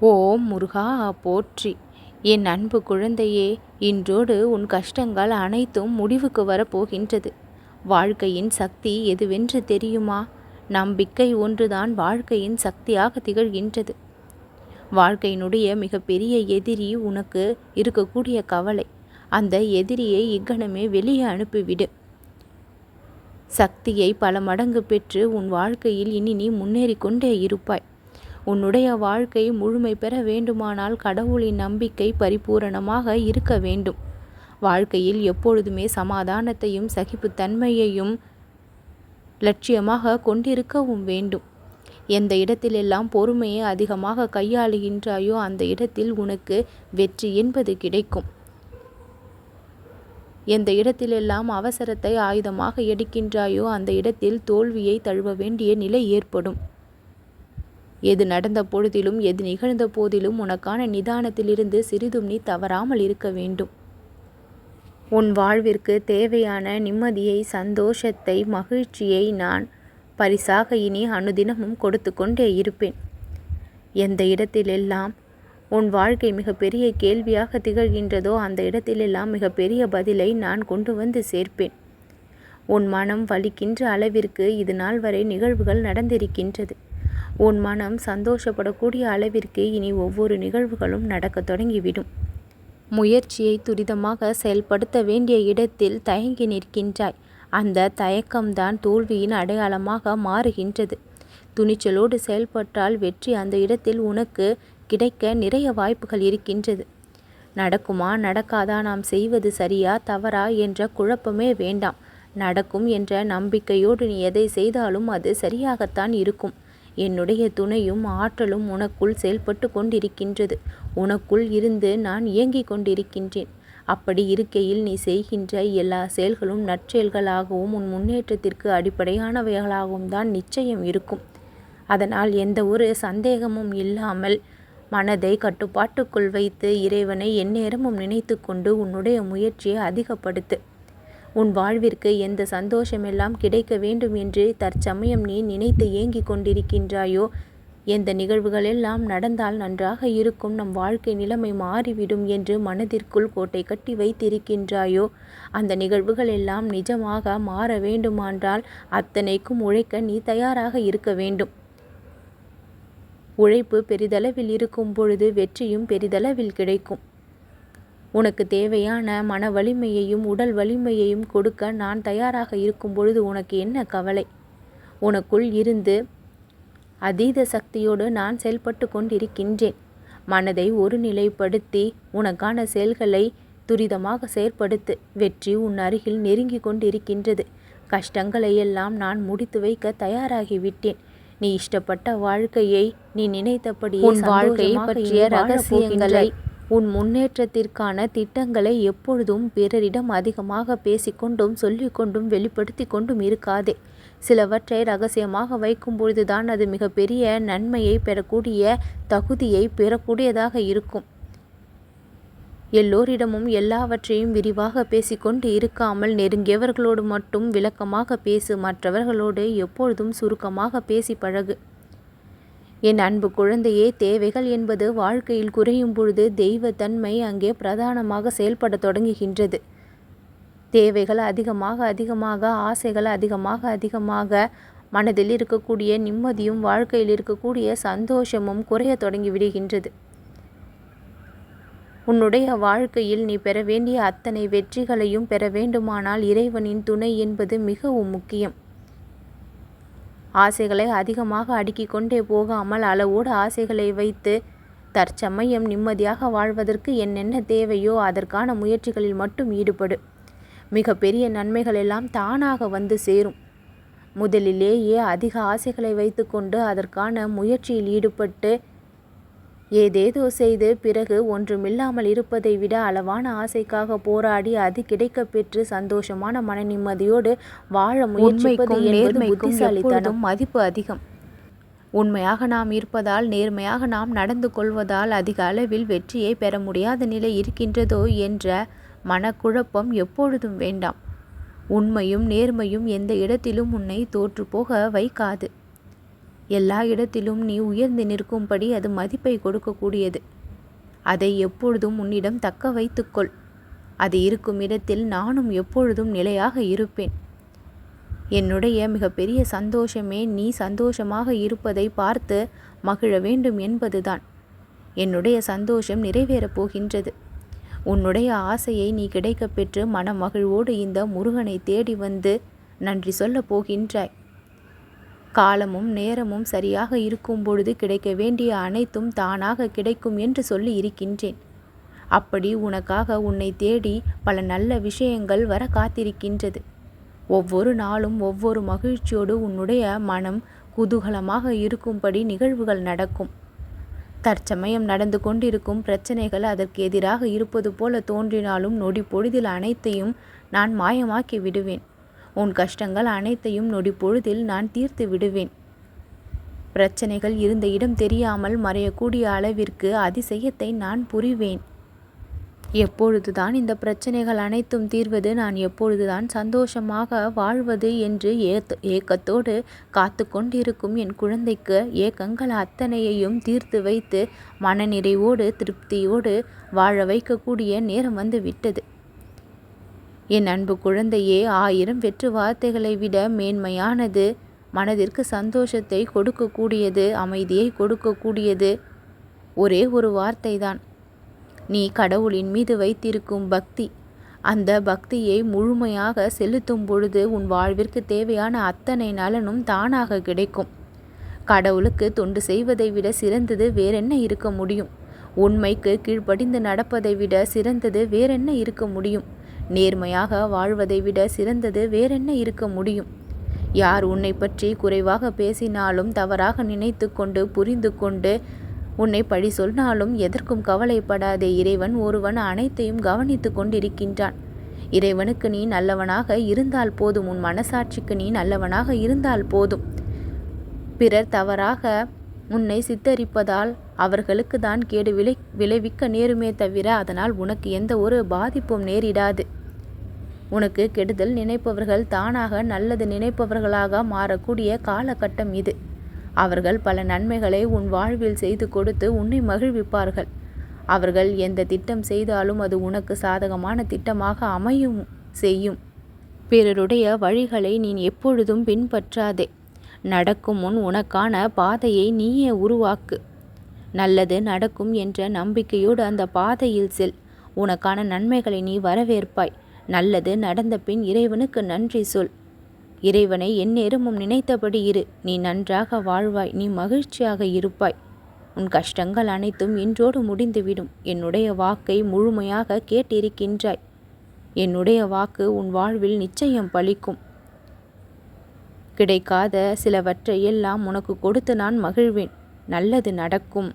ஓம் முருகா போற்றி. என் அன்பு குழந்தையே இன்றோடு உன் கஷ்டங்கள் அனைத்தும் முடிவுக்கு வரப்போகின்றது வாழ்க்கையின் சக்தி எதுவென்று தெரியுமா? நம்பிக்கை ஒன்றுதான் வாழ்க்கையின் சக்தியாக திகழ்கின்றது. வாழ்க்கையினுடைய மிகப்பெரிய எதிரி உனக்கு இருக்கக்கூடிய கவலை. அந்த எதிரியை இக்கணமே வெளியே அனுப்பிவிடு. சக்தியை பல மடங்கு பெற்று உன் வாழ்க்கையில் இனி நீ முன்னேறி கொண்டே இருப்பாய். உன்னுடைய வாழ்க்கை முழுமை பெற வேண்டுமானால் கடவுளின் நம்பிக்கை பரிபூரணமாக இருக்க வேண்டும். வாழ்க்கையில் எப்பொழுதுமே சமாதானத்தையும் சகிப்புத்தன்மையையும் லட்சியமாக கொண்டிருக்கவும் வேண்டும். எந்த இடத்திலெல்லாம் பொறுமையை அதிகமாக கையாளுகின்றாயோ அந்த இடத்தில் உனக்கு வெற்றி என்பது கிடைக்கும். எந்த இடத்திலெல்லாம் அவசரத்தை ஆயுதமாக எடுக்கின்றாயோ அந்த இடத்தில் தோல்வியை தழுவ வேண்டிய நிலை ஏற்படும். எது நடந்த பொழுதிலும் எது நிகழ்ந்த போதிலும் உனக்கான நிதானத்திலிருந்து சிறிதும் நீ தவறாமல் இருக்க வேண்டும். உன் வாழ்விற்கு தேவையான நிம்மதியை சந்தோஷத்தை மகிழ்ச்சியை நான் பரிசாக இனி அனுதினமும் கொடுத்து கொண்டே இருப்பேன். எந்த இடத்திலெல்லாம் உன் வாழ்க்கை மிகப்பெரிய கேள்வியாக திகழ்கின்றதோ அந்த இடத்திலெல்லாம் மிகப்பெரிய பதிலை நான் கொண்டு வந்து சேர்ப்பேன். உன் மனம் வலிக்கின்ற அளவிற்கு இது நாள் வரை நிகழ்வுகள் நடந்திருக்கின்றது. உன் மனம் சந்தோஷப்படக்கூடிய அளவிற்கு இனி ஒவ்வொரு நிகழ்வுகளும் நடக்க தொடங்கிவிடும். முயற்சியை துரிதமாக செயல்படுத்த வேண்டிய இடத்தில் தயங்கி நிற்கின்றாய். அந்த தயக்கம்தான் தோல்வியின் அடையாளமாக மாறுகின்றது. துணிச்சலோடு செயல்பட்டால் வெற்றி அந்த இடத்தில் உனக்கு கிடைக்க நிறைய வாய்ப்புகள் இருக்கின்றது. நடக்குமா நடக்காதா நாம் செய்வது சரியா தவறா என்ற குழப்பமே வேண்டாம். நடக்கும் என்ற நம்பிக்கையோடு நீ எதை செய்தாலும் அது சரியாகத்தான் இருக்கும். என்னுடைய துணையும் ஆற்றலும் உனக்குள் செயல்பட்டு கொண்டிருக்கின்றது. உனக்குள் இருந்து நான் இயங்கிக் கொண்டிருக்கின்றேன். அப்படி இருக்கையில் நீ செய்கின்ற எல்லா செயல்களும் நற்செயல்களாகவும் உன் முன்னேற்றத்திற்கு அடிப்படையானவைகளாகவும் தான் நிச்சயம் இருக்கும். அதனால் எந்த ஒரு சந்தேகமும் இல்லாமல் மனதை கட்டுப்பாட்டுக்குள் வைத்து இறைவனை எந்நேரமும் நினைத்து கொண்டு உன்னுடைய முயற்சியை அதிகப்படுத்து. உன் வாழ்விற்கு எந்த சந்தோஷமெல்லாம் கிடைக்க வேண்டும் என்று தற்சமயம் நீ நினைத்து ஏங்கிக் கொண்டிருக்கின்றாயோ? எந்த நிகழ்வுகளெல்லாம் நடந்தால் நன்றாக இருக்கும் நம் வாழ்க்கை நிலைமை மாறிவிடும் என்று மனதிற்குள் கோட்டை கட்டி வைத்திருக்கின்றாயோ? அந்த நிகழ்வுகள் எல்லாம் நிஜமாக மாற வேண்டுமானால் அத்தனைக்கும் உழைக்க நீ தயாராக இருக்க வேண்டும். உழைப்பு பெரிதளவில் இருக்கும் பொழுது வெற்றியும் பெரிதளவில் கிடைக்கும். உனக்கு தேவையான மன வலிமையையும் உடல் வலிமையையும் கொடுக்க நான் தயாராக இருக்கும் பொழுது உனக்கு என்ன கவலை? உனக்குள் இருந்து அதீத சக்தியோடு நான் செயல்பட்டு கொண்டிருக்கின்றேன். மனதை ஒருநிலைப்படுத்தி உனக்கான செயல்களை துரிதமாக செயற்படுத்து. வெற்றி உன் அருகில் நெருங்கி கொண்டிருக்கின்றது. கஷ்டங்களை எல்லாம் நான் முடித்து வைக்க தயாராகிவிட்டேன். நீ இஷ்டப்பட்ட வாழ்க்கையை நீ நினைத்தபடி உன் வாழ்க்கை பற்றிய ரகசியங்களை உன் முன்னேற்றத்திற்கான திட்டங்களை எப்பொழுதும் பிறரிடம் அதிகமாக பேசிக்கொண்டும் சொல்லிக்கொண்டும் வெளிப்படுத்தி கொண்டும் இருக்காதே. சிலவற்றை ரகசியமாக வைக்கும் பொழுதுதான் அது மிகப்பெரிய நன்மையை பெறக்கூடிய தகுதியை பெறக்கூடியதாக இருக்கும். எல்லோரிடமும் எல்லாவற்றையும் விரிவாக பேசிக்கொண்டு இருக்காமல் நெருங்கியவர்களோடு மட்டும் விளக்கமாக பேசு மற்றவர்களோடு எப்பொழுதும் சுருக்கமாக பேசி பழகு. என் அன்பு குழந்தையே தேவைகள் என்பது வாழ்க்கையில் குறையும் பொழுது தெய்வத்தன்மை அங்கே பிரதானமாக செயல்பட தொடங்குகின்றது. தேவைகள் அதிகமாக அதிகமாக ஆசைகள் அதிகமாக அதிகமாக மனதில் இருக்கக்கூடிய நிம்மதியும் வாழ்க்கையில் இருக்கக்கூடிய சந்தோஷமும் குறைய தொடங்கி விடுகின்றது. உன்னுடைய வாழ்க்கையில் நீ பெற வேண்டிய அத்தனை வெற்றிகளையும் பெற வேண்டுமானால் இறைவனின் துணை என்பது மிகவும் முக்கியம். ஆசைகளை அதிகமாக அடுக்கி கொண்டே போகாமல் அளவோடு ஆசைகளை வைத்து தற்சமயம் நிம்மதியாக வாழ்வதற்கு என்னென்ன தேவையோ அதற்கான முயற்சிகளில் மட்டும் ஈடுபடு. மிக பெரிய நன்மைகள் எல்லாம் தானாக வந்து சேரும். முதலிலேயே அதிக ஆசைகளை வைத்துக்கொண்டு அதற்கான முயற்சியில் ஈடுபட்டு ஏதேதோ செய்து பிறகு ஒன்றுமில்லாமல் இருப்பதை விட அளவான ஆசைக்காக போராடி அது கிடைக்க பெற்று சந்தோஷமான மன நிம்மதியோடு வாழ முயற்சிப்பது என்பது புத்திசாலித்தனம். மதிப்பு அதிகம். உண்மையாக நாம் இருப்பதால் நேர்மையாக நாம் நடந்து கொள்வதால் அதிக அளவில் வெற்றியை பெற முடியாத நிலை இருக்கின்றதோ என்ற மனக்குழப்பம் எப்பொழுதும் வேண்டாம். உண்மையும் நேர்மையும் எந்த இடத்திலும் உன்னை தோற்று போக வைக்காது. எல்லா இடத்திலும் நீ உயர்ந்து நிற்கும்படி அது மதிப்பை கொடுக்கக்கூடியது. அதை எப்பொழுதும் உன்னிடம் தக்க வைத்துக்கொள். அது இருக்கும் இடத்தில் நானும் எப்பொழுதும் நிலையாக இருப்பேன். என்னுடைய மிகப்பெரிய சந்தோஷமே நீ சந்தோஷமாக இருப்பதை பார்த்து மகிழ வேண்டும் என்பதுதான். என்னுடைய சந்தோஷம் நிறைவேறப் போகின்றது. உன்னுடைய ஆசையை நீ கிடைக்கப் பெற்று மனமகிழ்வோடு இந்த முருகனை தேடி வந்து நன்றி சொல்லப் போகின்றாய். காலமும் நேரமும் சரியாக இருக்கும் பொழுது கிடைக்க வேண்டிய அனைத்தும் தானாக கிடைக்கும் என்று சொல்லி இருக்கின்றேன். அப்படி உனக்காக உன்னை தேடி பல நல்ல விஷயங்கள் வர காத்திருக்கின்றது. ஒவ்வொரு நாளும் ஒவ்வொரு மகிழ்ச்சியோடு உன்னுடைய மனம் குதூகலமாக இருக்கும்படி நிகழ்வுகள் நடக்கும். தற்சமயம் நடந்து கொண்டிருக்கும் பிரச்சனைகள் அதற்கு எதிராக இருப்பது போல தோன்றினாலும் நொடி பொழுதில் அனைத்தையும் நான் மாயமாக்கி விடுவேன். உன் கஷ்டங்கள் அனைத்தையும் நொடி பொழுதில் நான் தீர்த்து விடுவேன். பிரச்சனைகள் இருந்த இடம் தெரியாமல் மறையக்கூடிய அளவிற்கு அதிசயத்தை நான் புரிவேன். எப்பொழுதுதான் இந்த பிரச்சனைகள் அனைத்தும் தீர்வது நான் எப்பொழுதுதான் சந்தோஷமாக வாழ்வது என்று ஏத் ஏக்கத்தோடு காத்து கொண்டிருக்கும் என் குழந்தைக்கு ஏக்கங்கள் அத்தனையையும் தீர்த்து வைத்து மனநிறைவோடு திருப்தியோடு வாழ வைக்கக்கூடிய நேரம் வந்து விட்டது. என் அன்பு குழந்தையே ஆயிரம் வெற்று வார்த்தைகளை விட மேன்மையானது மனதிற்கு சந்தோஷத்தை கொடுக்கக்கூடியது அமைதியை கொடுக்கக்கூடியது. ஒரே ஒரு வார்த்தைதான். நீ கடவுளின் மீது வைத்திருக்கும் பக்தி. அந்த பக்தியை முழுமையாக செலுத்தும் பொழுது உன் வாழ்விற்கு தேவையான அத்தனை நலனும் தானாக கிடைக்கும். கடவுளுக்கு தொண்டு செய்வதை விட சிறந்தது வேறென்ன இருக்க முடியும்? உண்மைக்கு கீழ்ப்படிந்து நடப்பதை விட சிறந்தது வேறென்ன இருக்க முடியும்? நேர்மையாக வாழ்வதை விட சிறந்தது வேறென்ன இருக்க முடியும்? யார் உன்னை பற்றி குறைவாக பேசினாலும் தவறாக நினைத்து கொண்டு புரிந்து கொண்டு உன்னை பழி சொன்னாலும் எதற்கும் கவலைப்படாதே. இறைவன் ஒருவன் அனைத்தையும் கவனித்து கொண்டிருக்கின்றான். இறைவனுக்கு நீ நல்லவனாக இருந்தால் போதும். உன் மனசாட்சிக்கு நீ நல்லவனாக இருந்தால் போதும். பிறர் தவறாக உன்னை சித்தரிப்பதால் அவர்களுக்கு தான் கேடு விளை விளைவிக்க நேருமே தவிர அதனால் உனக்கு எந்த ஒரு பாதிப்பும் நேரிடாது. உனக்கு கெடுதல் நினைப்பவர்கள் தானாக நல்லது நினைப்பவர்களாக மாறக்கூடிய காலகட்டம் இது. அவர்கள் பல நன்மைகளை உன் வாழ்வில் செய்து கொடுத்து உன்னை மகிழ்விப்பார்கள். அவர்கள் எந்த திட்டம் செய்தாலும் அது உனக்கு சாதகமான திட்டமாக அமையும் செய்யும். பிறருடைய வழிகளை நீ எப்பொழுதும் பின்பற்றாதே. நடக்கும் முன் உனக்கான பாதையை நீயே உருவாக்கு. நல்லது நடக்கும் என்ற நம்பிக்கையோடு அந்த பாதையில் செல். உனக்கான நன்மைகளை நீ வரவேற்பாய். நல்லது நடந்த பின் இறைவனுக்கு நன்றி சொல். இறைவனை எந்நேரமும் நினைத்தபடி இரு. நீ நன்றாக வாழ்வாய். நீ மகிழ்ச்சியாக இருப்பாய். உன் கஷ்டங்கள் அனைத்தும் இன்றோடு முடிந்துவிடும். என்னுடைய வாக்கை முழுமையாக கேட்டிருக்கின்றாய். என்னுடைய வாக்கு உன் வாழ்வில் நிச்சயம் பலிக்கும் கிடைக்காத சிலவற்றை எல்லாம் உனக்கு கொடுத்து நான் மகிழ்வேன். நல்லது நடக்கும்.